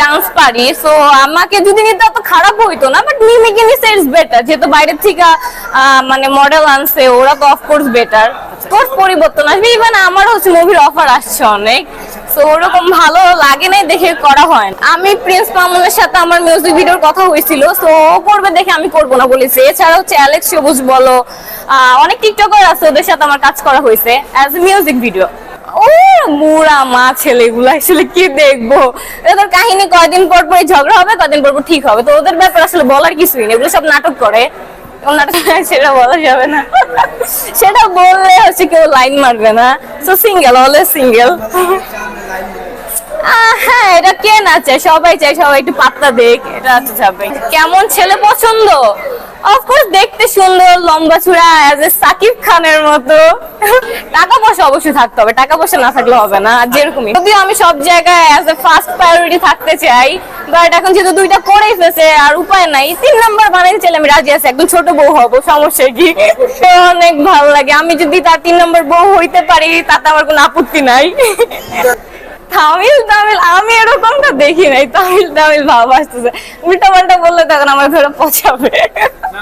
Dance পারি so আমাকে যদি নিতে অত খারাপ হইতো না বাট মিমিকে নিছে ইটস বেটার যেহেতু বাইরের থেকে মানে মডেল আনছে, ওরা তো অফকোর্স বেটার কোর্স পরিবর্তন আসবে ইভেন আমারও হচ্ছে মুভির অফার আসছে অনেক। তো ওরকম ভালো লাগে নাই দেখে করা হয় না। আমি প্রিন্স মামুনের সাথে আমার মিউজিক ভিডিওর কথা হয়েছিল তো ও করবে দেখে আমি করব না বলেছি। এছাড়া হচ্ছে অ্যালেক্স সবুজ বলো অনেক টিকটকার আছে, ওদের সাথে আমার কাজ করা হয়েছে অ্যাজ এ মিউজিক ভিডিও ও, মুরা, মা, ছেলেগুলো আসলে কি দেখব? এদের কাহিনী কয়দিন পর পর ঝগড়া হবে, কয়দিন পর ঠিক হবে? তো ওদের ব্যাপারে আসলে বলার কিছুই নেই এগুলো সব নাটক করে। সেটা বলা যাবে না। সেটা বললে হচ্ছে কেউ লাইন মারবে না। সো সিঙ্গেল অলওয়েজ সিঙ্গেল হ্যাঁ এটা কে না চায় সবাই চায় সবাই একটু পাত্তা দেখ, এটা যাবে কেমন ছেলে পছন্দ? অফকোর্স দেখতে সুন্দর, লম্বা চূড়া অ্যাজ এ সাকিব খানের মতো। টাকা পয়সা অবশ্যই থাকতে হবে, টাকা পয়সা না থাকলে হবে না যেরকমই। যদিও আমি সব জায়গায় অ্যাজ এ ফার্স্ট প্রায়োরিটি থাকতে চাই বাট এখন যেহেতু দুইটা করেই ফেছে আর উপায় নাই। তিন নাম্বার বানাইতে চাইলে আমি রাজি আছি, একদম ছোট বউ হব, সমস্যা কি? অনেক ভালো লাগে। আমি যদি তার তিন নম্বর বউ হইতে পারি, তাতে আমার কোনো আপত্তি নাই। তামিল তামিল আমি এরকমটা দেখি নাই। তামিল তামিল ভাব আসতেছে। উল্টা পাল্টা বললে তখন আমার ধরে পচাবে।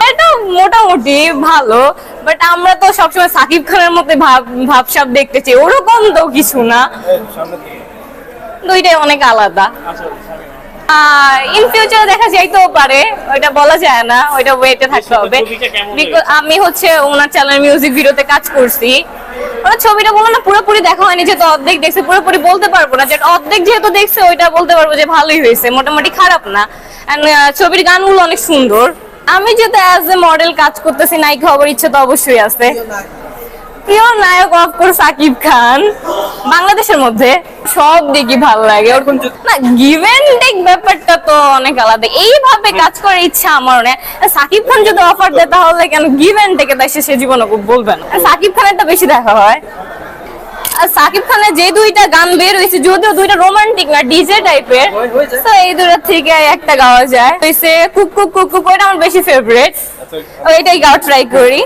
এটা মোটামুটি ভালো বাট আমরা তো সবসময় সাকিব খানের মধ্যে ভাব ভাবসাব দেখতে চাই ওরকম তো কিছু না। দুইটাই অনেক আলাদা। ইন ফিউচার দেখা যাইতেও পারে ওইটা বলা যায় না ওইটা ওয়েটে থাকতে হবে। আমি হচ্ছে ওনার চ্যানেল মিউজিক ভিডিওতে কাজ করছি। ওনার ছবিটা বলো না পুরোপুরি দেখা হয়নি যেহেতু অর্ধেক দেখছে পুরোপুরি বলতে পারব না যে অর্ধেক যেহেতু দেখছে ওইটা বলতে পারব যে ভালোই হয়েছে মোটামুটি খারাপ না। আহ, ছবির গানগুলো অনেক সুন্দর। আমি যেহেতু অ্যাজ এ মডেল কাজ করতেছি নায়িকা হবার ইচ্ছে তো অবশ্যই আছে। প্রিয় নায়ক অফকোর্স সাকিব খান। বাংলাদেশের মধ্যে সব দিকই ভালো লাগে। ওরকম না গিভেন টেক ব্যাপারটা তো অনেক আলাদা। এইভাবে কাজ করার ইচ্ছা আমার অনেক সাকিব খান যদি অফার দেয় তাহলে কেন গিভেন টেকে তাই সে জীবনে বলবেন সাকিব খানেরটা বেশি দেখা হয়। আর সাকিব খানের যে দুইটা গান বের হয়েছে যদিও দুইটা রোমান্টিক না ডিজে টাইপের তো এই দুটো থেকে একটা গাওয়া যায়। হয়েছে কুক কুক কুক কুক ওইটা আমার বেশি ফেভারিট ওইটাই গাওয়া ট্রাই করি।